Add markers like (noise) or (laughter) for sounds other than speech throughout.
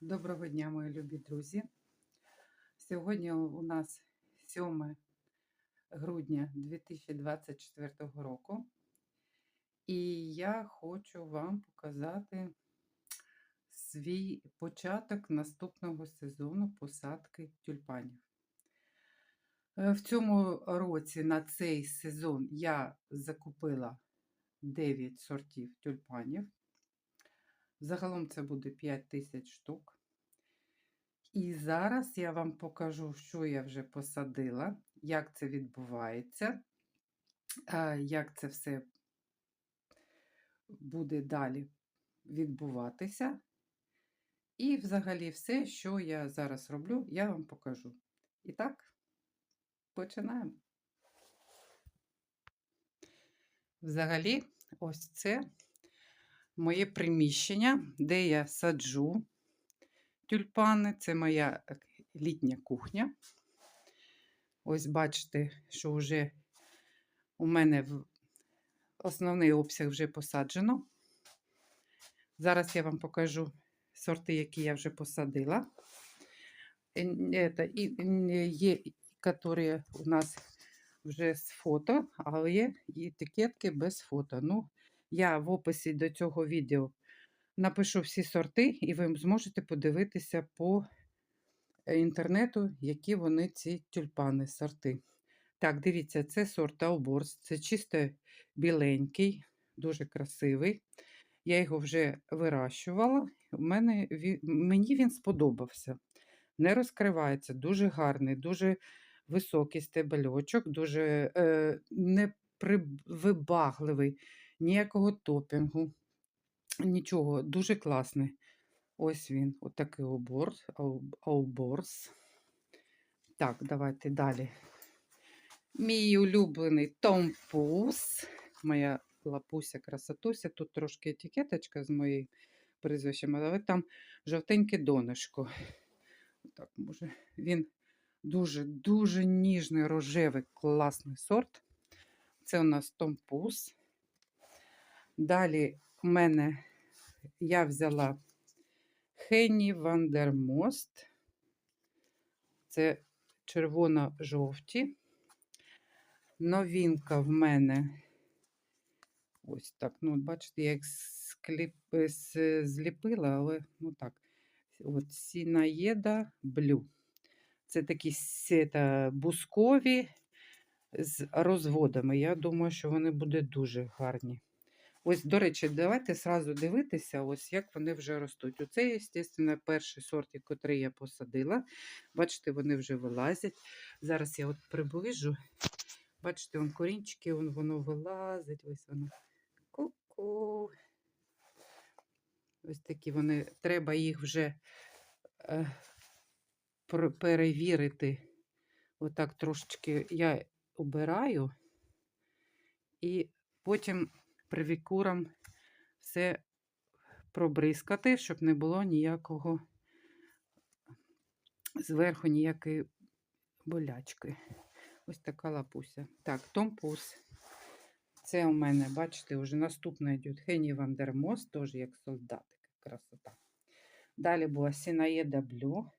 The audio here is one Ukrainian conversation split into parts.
Доброго дня, мої любі друзі. Сьогодні у нас 7 грудня 2024 року, і я хочу вам показати свій початок наступного сезону посадки тюльпанів. Е, В цьому році на цей сезон я закупила 9 сортів тюльпанів. Загалом це буде 5 тисяч штук. І зараз я вам покажу, що я вже посадила, як це відбувається, як це все буде далі відбуватися. І взагалі все, що я зараз роблю, я вам покажу. І так, починаємо. Взагалі, ось це моє приміщення, де я саджу тюльпани. Це моя літня кухня. Ось бачите, що вже у мене основний обсяг вже посаджено. Зараз я вам покажу сорти, які я вже посадила. Є, які у нас вже з фото, але є етикетки без фото. Ну, я в описі до цього відео напишу всі сорти, і ви зможете подивитися по е, інтернету, які вони ці тюльпани, сорти. Так, дивіться, це сорт Ауборс, це чисто біленький, дуже красивий. Я його вже вирощувала. Мене мені він сподобався. Не розкривається, дуже гарний, дуже високий стебельочок, дуже е, невибагливий, ніякого топінгу, нічого, дуже класний. Ось він, отакий оборс, ауборс. Так, давайте далі. Мій улюблений Том Пус, моя лапуся, красотуся. Тут трошки етикеточка з моїм прізвищем, але там жовтеньке донышко. Так, може, він дуже-дуже ніжний, рожевий, класний сорт. Це у нас Том Пус. Далі в мене я взяла Хенні Вандермост. Це червоно-жовті. Новинка в мене. Ось так. Ну, бачите, я їх скліп... е, зліпила, але ну так. От Сінаєда Блю. Це такі сета бускові з розводами. Я думаю, що вони будуть дуже гарні. Ось, до речі, давайте сразу дивитися, ось як вони вже ростуть. Оце, звісно, перший сорт, який я посадила. Бачите, вони вже вилазять. Зараз я от приближу. Бачите, вон корінчики, вон, воно вилазить. Ось воно. Ку-ку. Ось такі вони. Треба їх вже е, перевірити. Отак трошечки я обираю. І потім привікуром все пробризкати, щоб не було ніякого зверху ніякої болячки. Ось така лапуся. Так, Томпус. Це у мене, бачите, вже наступна йде Хені Вандермос, теж як солдатик. Красота. Далі була Сінаєда Блю.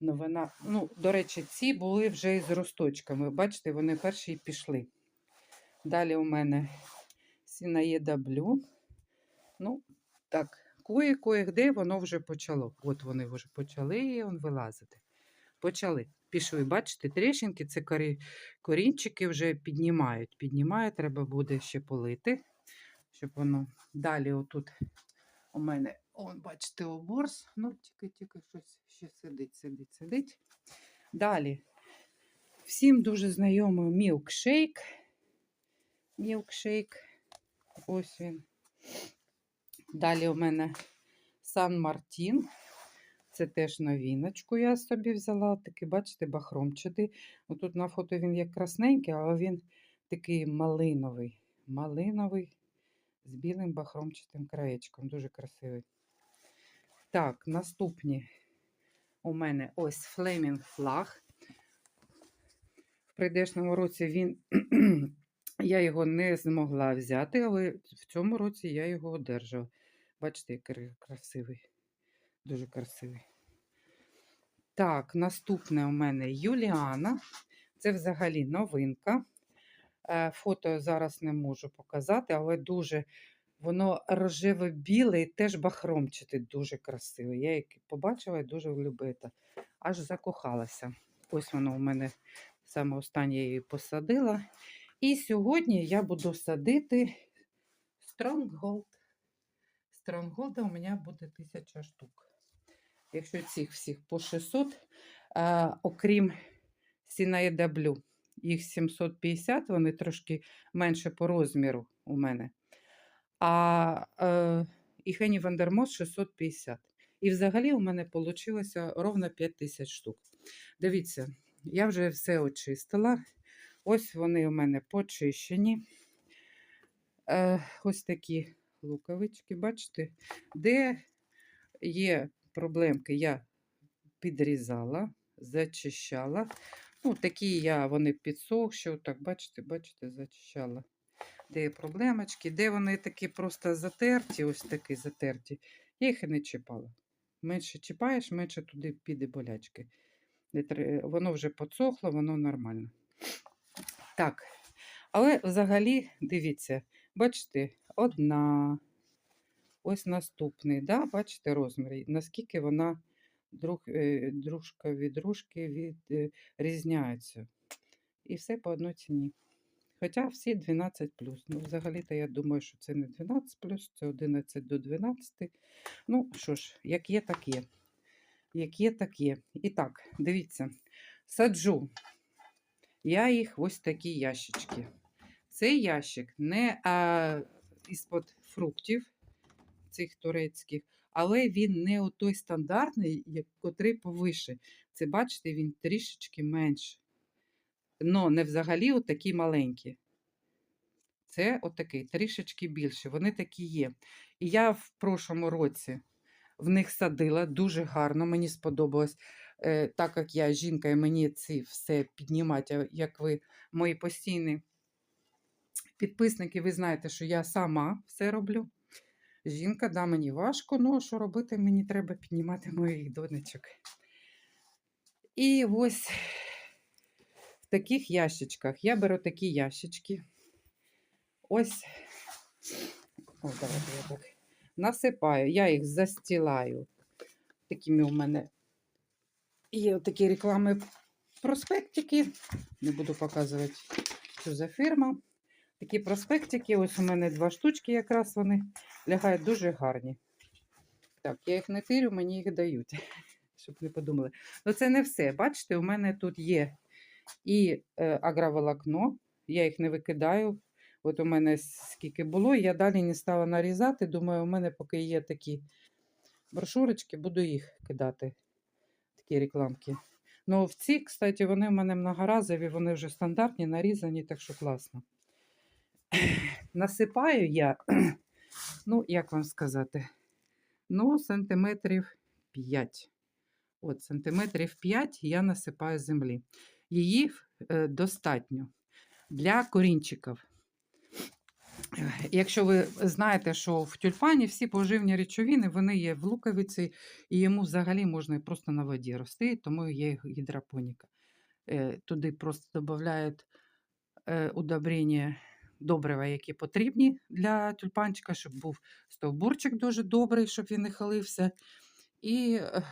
Ну, вона, ну, до речі, ці були вже із росточками. Бачите, вони перші пішли. Далі у мене Сінаєда Блю. Ну, так, кое-кое-де воно вже почало. От вони вже почали он вилазити. Почали. Пішли, бачите, тріщинки, це корі... корінчики вже піднімають. Піднімає, треба буде ще полити, щоб воно далі отут у мене, он, бачите, оборс. Ну, тільки-тільки щось ще сидить, сидить, сидить. Далі. Всім дуже знайомий мілкшейк. Мілкшейк. Ось він. Далі у мене Сан Мартін. Це теж новіночку я собі взяла. Такий, бачите, бахромчатий. Ну, Тут на фото він як красненький, але він такий малиновий. Малиновий з білим бахромчатим краєчком. Дуже красивий. Так, наступні у мене ось Flaming Flag. В прийдешньому році він Я його не змогла взяти, але в цьому році я його одержала. Бачите, який красивий. Дуже красивий. Так, наступне у мене Юліана. Це взагалі новинка. Е, Фото зараз не можу показати, але дуже воно рожево-біле і теж бахромчате, дуже красиве. Я її побачила і дуже влюбита. Аж закохалася. Ось воно у мене саме останнє її посадила. І сьогодні я буду садити Stronghold. Stronghold у мене буде 1000 штук. Якщо цих всіх по 600, а, окрім Сінаєдаблю, їх 750, вони трошки менше по розміру у мене. А е, і Хені Вандермос 650. І взагалі у мене вийшло ровно 5000 штук. Дивіться, я вже все очистила. Ось вони у мене почищені. Е, ось такі луковички, бачите, де є проблемки, я підрізала, зачищала. Ну, такі я вони підсохші, отак, бачите, бачите, зачищала. Де є проблемочки, де вони такі просто затерті, ось такі затерті, я їх і не чіпала. Менше чіпаєш, менше туди піде болячки. Воно вже подсохло, воно нормально. Так, але взагалі, дивіться, бачите, одна. Ось наступний, да? бачите розмір, наскільки вона друг, е, дружка від дружки відрізняється. І все по одній ціні. Хоча всі 12 Ну, взагалі-то я думаю, що це не 12 це 11 до 12. Ну, що ж, як є, так є. Як є, так є. І так, дивіться, саджу. Я їх ось такі ящички. Цей ящик не а, із-под фруктів цих турецьких, але він не той стандартний, котрий повише. Це, бачите, він трішечки менше. Но не взагалі отакі маленькі. Це отакий, трішечки більше. Вони такі є. І я в прошлому році в них садила дуже гарно, мені сподобалось. Е, так як я жінка, і мені ці все піднімати, як ви мої постійні підписники, ви знаєте, що я сама все роблю. Жінка, да, мені важко, ну що робити, мені треба піднімати моїх донечок. І ось в таких ящичках я беру такі ящички. Ось, о, давайте я так насипаю, я їх застілаю. Такими у мене є такі реклами проспектики. Не буду показувати, що за фірма. Такі проспектики, ось у мене два штучки, якраз вони лягають дуже гарні. Так, я їх не тирю, мені їх дають, (laughs) щоб не подумали. Ну, це не все. Бачите, у мене тут є і е, агроволокно, я їх не викидаю. От у мене скільки було, я далі не стала нарізати. Думаю, у мене поки є такі брошурочки, буду їх кидати, такі рекламки. Ну, в ці, кстати, вони в мене многоразові, вони вже стандартні, нарізані, так що класно. Насипаю я, (clears throat) ну, як вам сказати, ну, сантиметрів 5. От, сантиметрів 5 я насипаю землі. Її е, достатньо для корінчиків. Якщо ви знаєте, що в тюльпані всі поживні речовини вони є в луковиці, і йому взагалі можна просто на воді рости, тому є гідропоніка. Е, Туди просто додають е, удобрення добрива, які потрібні для тюльпанчика, щоб був стовбурчик дуже добрий, щоб він не халився, і е,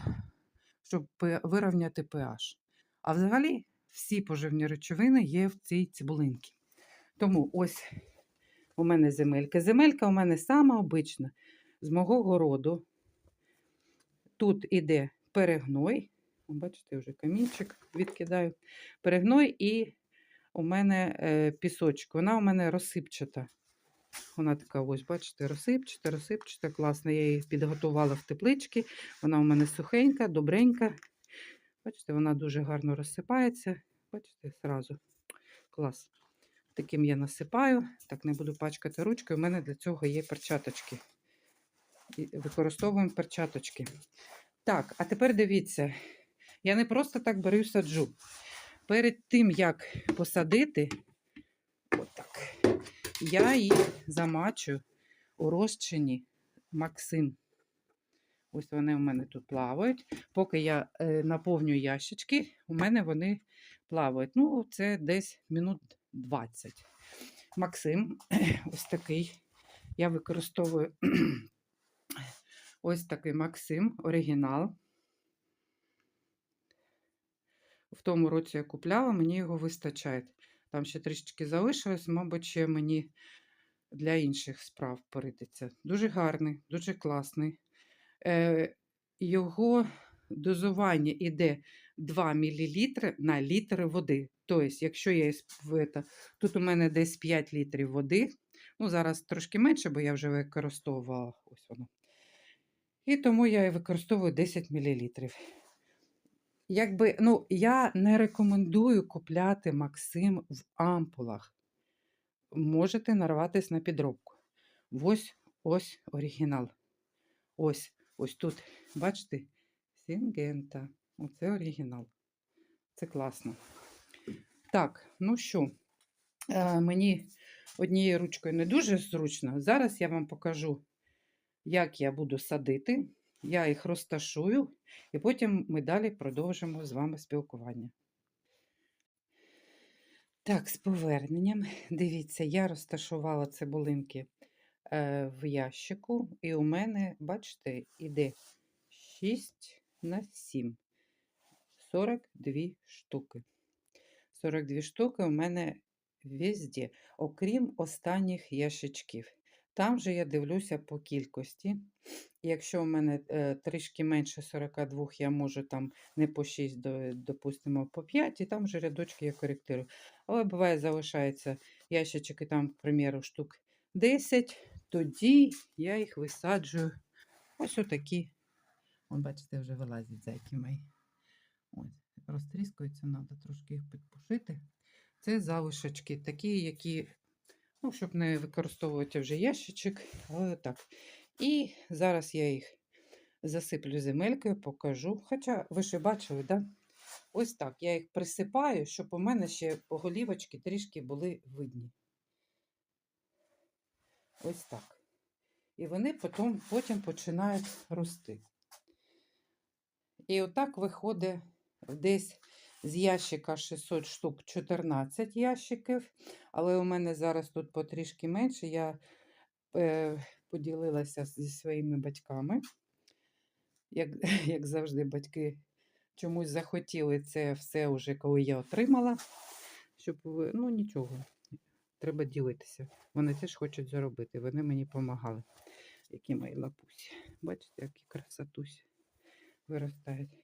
щоб вирівняти pH. А взагалі всі поживні речовини є в цій цибулинці. Тому ось у мене земелька. Земелька у мене сама обична, з мого городу. Тут іде перегной. Бачите, вже камінчик відкидаю. Перегной і у мене е, пісочок. Вона у мене розсипчата. Вона така, ось, бачите, розсипчата, розсипчата, класна. Я її підготувала в теплички. Вона у мене сухенька, добренька. Бачите, вона дуже гарно розсипається. Бачите, зразу. Клас. Таким я насипаю. Так, не буду пачкати ручкою. У мене для цього є перчаточки. Використовуємо перчаточки. Так, а тепер дивіться. Я не просто так беру і саджу. Перед тим, як посадити, отак, я їх замачу у розчині Максим. Ось вони у мене тут плавають. Поки я е, наповню ящички, у мене вони плавають. Ну, це десь минут 20. Максим, (clears throat) ось такий. Я використовую (clears throat) ось такий Максим, оригінал. В тому році я купляла, мені його вистачає. Там ще трішечки залишилось, мабуть, ще мені для інших справ прийдеться. Дуже гарний, дуже класний. Е, його дозування йде 2 мл на літр води. Тобто, якщо я тут у мене десь 5 літрів води, ну зараз трошки менше, бо я вже використовувала ось воно. І тому я використовую 10 мл. Якби, ну, я не рекомендую купляти Максим в ампулах. Можете нарватися на підробку. Ось ось оригінал. Ось, ось тут, бачите, Сінгента. Оце оригінал. Це класно. Так, ну що, е, мені однією ручкою не дуже зручно. Зараз я вам покажу, як я буду садити. Я їх розташую, і потім ми далі продовжимо з вами спілкування. Так, з поверненням. Дивіться, я розташувала цибулинки е, в ящику, і у мене, бачите, іде 6 на 7. 42 штуки. 42 штуки у мене везде, окрім останніх ящичків. Там же я дивлюся по кількості. Якщо у мене е, трішки менше 42, я можу там не по 6, до, допустимо, по 5, і там вже рядочки я коректирую. Але буває, залишається ящички там, к примеру, штук 10, тоді я їх висаджую ось отакі. Вон, бачите, вже вилазять зайки мої. Ось, розтріскуються, треба трошки їх підпушити. Це залишочки, такі, які, ну, щоб не використовувати вже ящичок, але так. І зараз я їх засиплю земелькою, покажу. Хоча ви ще бачили, да? Ось так. Я їх присипаю, щоб у мене ще голівочки трішки були видні. Ось так. І вони потім, потім починають рости. І отак виходить десь з ящика 600 штук 14 ящиків, але у мене зараз тут потрішки менше. Я е, поділилася зі своїми батьками. Як, (laughs) як завжди, батьки чомусь захотіли це все вже, коли я отримала. Щоб ну нічого, треба ділитися. Вони теж хочуть заробити. Вони мені допомагали. Які мої лапусі. Бачите, які красотусі виростають.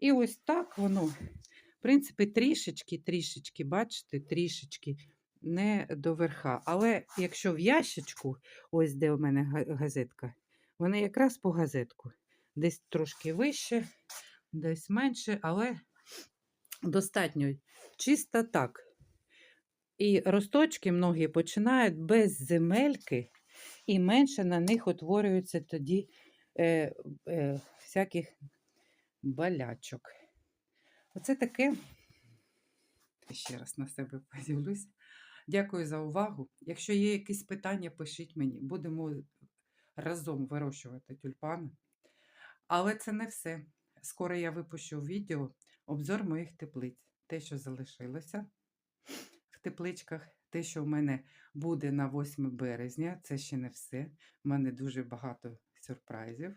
І ось так воно, в принципі, трішечки, трішечки, бачите, трішечки не до верха. Але якщо в ящичку, ось де у мене газетка, вони якраз по газетку. Десь трошки вище, десь менше, але достатньо чисто так. І росточки многі починають без земельки, і менше на них утворюється тоді е, е, всяких балячок. Оце таке. Ще раз на себе подивлюся. Дякую за увагу. Якщо є якісь питання, пишіть мені. Будемо разом вирощувати тюльпани. Але це не все. Скоро я випущу відео обзор моїх теплиць. Те, що залишилося в тепличках, те, що в мене буде на 8 березня, це ще не все. У мене дуже багато сюрпризів.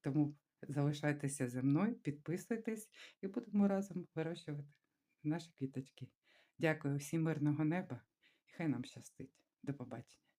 Тому залишайтеся зі мною, підписуйтесь і будемо разом вирощувати наші квіточки. Дякую всім мирного неба і хай нам щастить. До побачення.